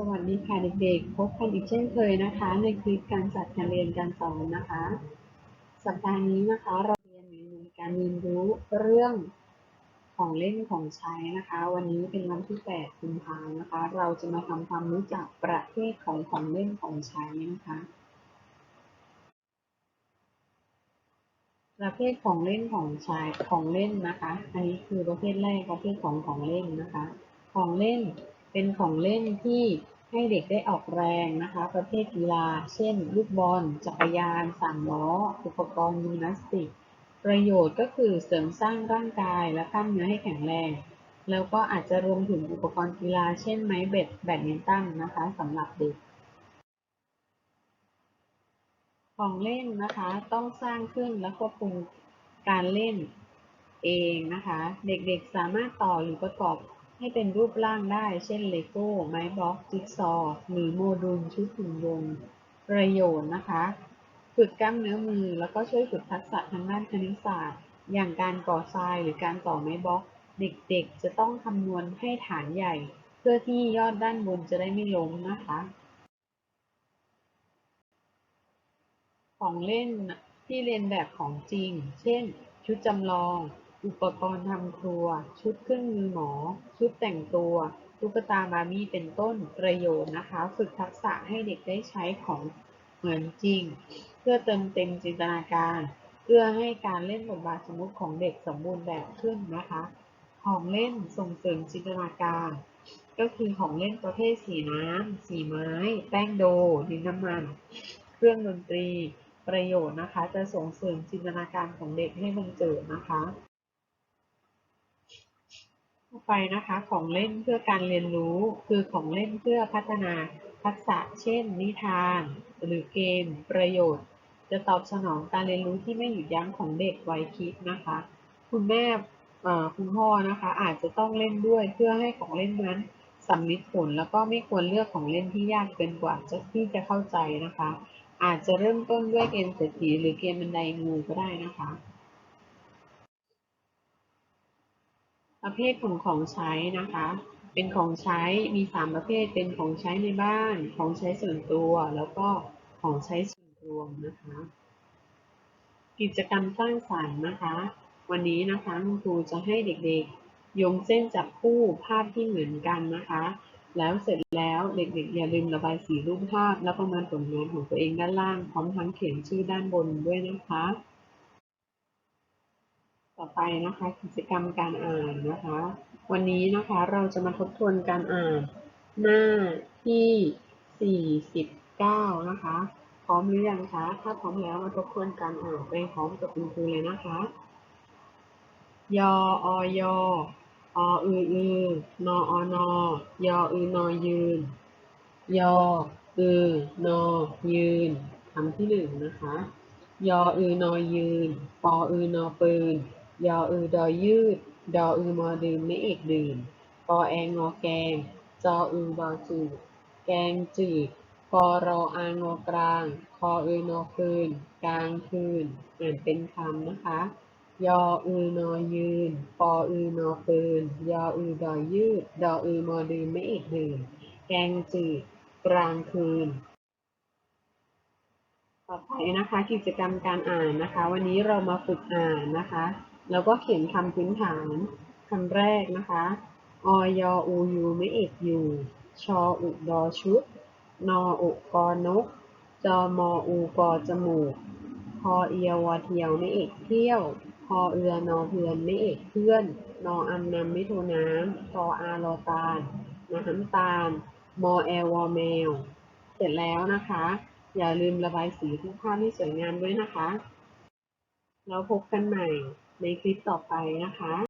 สวัสดีค่ะเด็กๆ พบกันอีกเช่นเคยนะคะ ในคลิปการจัดการเรียนการสอนนะคะ สัปดาห์นี้นะคะเราเรียนในการเรียนรู้เรื่องของเล่นของใช้นะคะ วันนี้เป็นวันที่8กุมภาพันธ์นะคะ เราจะมาทำความรู้จักประเภทของของเล่นของใช้นะคะ ประเภทของเล่นของใช้ของเล่นนะคะ อันนี้คือประเภทแรกประเภทของของเล่นนะคะ ของเล่น เป็นของเล่นที่ให้เด็กได้ออกแรงนะคะ ประเภทกีฬา เช่น ลูกบอล จักรยานสามล้อ อุปกรณ์ยิมนาสติก ประโยชน์ก็คือเสริมสร้างร่างกายและกล้ามเนื้อให้แข็งแรง แล้วก็อาจจะรวมถึงอุปกรณ์กีฬา เช่น ไม้เบ็ดแบดมินตันนะคะสำหรับเด็ก ของเล่นนะคะต้องสร้างขึ้นและควบคุมการเล่นเองนะคะ เด็กๆสามารถต่อหรือประกอบ ให้เป็นรูปร่างได้ เช่นเลโก้ ไม้บล็อกจิ๊กซอว์หรือโมดูลชุดหุ่นยนต์ประโยชน์นะคะ ฝึกกล้ามเนื้อมือ แล้วก็ช่วยฝึกทักษะทางด้านคณิตศาสตร์ อย่างการก่อทรายหรือการต่อไม้บล็อก เด็กๆ จะต้องคำนวณให้ฐานใหญ่ เพื่อที่ยอดด้านบนจะได้ไม่ล้มนะคะ ของเล่นที่เรียนแบบของจริง เช่น ชุดจำลอง อุปกรณ์ทำครัว ชุดเครื่องมือหมอ ชุดแต่งตัว ตุ๊กตาบาร์บี้เป็นต้นประโยชน์นะคะ ฝึกทักษะให้เด็กได้ใช้ของเหมือนจริง เพื่อเติมเต็มจินตนาการ เพื่อให้การเล่นบทบาทสมมติของเด็กสมบูรณ์แบบขึ้นนะคะ ของเล่นส่งเสริมจินตนาการ ก็คือของเล่นประเภทสีน้ำสีไม้ แป้งโด ดินน้ำมัน เครื่องดนตรีประโยชน์นะคะ จะส่งเสริมจินตนาการของเด็กให้มันเจิดนะคะ ไปนะคะ ของเล่นเพื่อการเรียนรู้ คือของเล่นเพื่อพัฒนาทักษะ เช่น นิทาน หรือเกม ประโยชน์ จะตอบสนองการเรียนรู้ที่ไม่หยุดยั้งของเด็กวัยคิดนะคะ คุณแม่คุณพ่อนะคะ อาจจะต้องเล่นด้วยเพื่อให้ของเล่นนั้นสำลิดผลแล้วก็ไม่ควรเลือกของเล่นที่ยากเกินกว่าจะที่จะเข้าใจนะคะ อาจจะเริ่มต้นด้วยเกมเศรษฐีหรือเกมบันไดงูก็ได้นะคะ ประเภทของของใช้นะคะ เป็นของใช้มีสามประเภท เป็นของใช้ในบ้าน ของใช้ส่วนตัว แล้วก็ของใช้ส่วนรวมนะคะ กิจกรรมสร้างสรรค์นะคะ วันนี้นะคะคุณครูจะให้เด็กๆ โยงเส้นจับคู่ภาพที่เหมือนกันนะคะ แล้วเสร็จแล้วเด็กๆอย่าลืมระบายสีรูปภาพ แล้วประมาณผลงานของตัวเองด้านล่าง พร้อมทั้งเขียนชื่อด้านบนด้วยนะคะ ต่อไปนะคะกิจกรรมการอ่านนะคะ วันนี้นะคะเราจะมาทบทวนการอ่านหน้าที่ 49 นะคะ พร้อมหรือยังคะถ้าพร้อมแล้วมาทบทวนการอ่านไปพร้อมกับคุณครูเลยนะคะ ยออยออืออือนออนอยออือนอยืน ยออือนอยืนคำที่หนึ่งนะคะยออือนอยืน ปออือนอปืน ยออือดอยืด ดออือมอดื่มไม่เอกดื่มปอแองอแกง จออือดอจืด แกงจืดกอรออางอกลาง คออือนอคืน กลางคืนอ่านเป็นคำนะคะ ยออือนอยืน ปออือนอปืน ยออือดอยืด ดออือมอดื่มไม่เอกดื่มแกงจืด กลางคืนต่อไปนะคะกิจกรรมการอ่านนะคะ วันนี้เรามาฝึกอ่านนะคะ แล้วก็เขียนคำพื้นฐานคำแรกนะคะออยอูยูไม่เอกอยู่ชออุดอชุด นออุกอนก จอมออูกอจมูกพอเอียวอเทียวไม่เอกเที่ยวพอเอือนอเพื่อนไม่เอกเพื่อน นออันนำไม่โทน้ำพออารอตาลน้ำตาล มอแอวอแมว เสร็จแล้วนะคะ อย่าลืมระบายสีทุกภาพให้สวยงามด้วยนะคะ แล้วพบกันใหม่ ในคลิปต่อไปนะคะ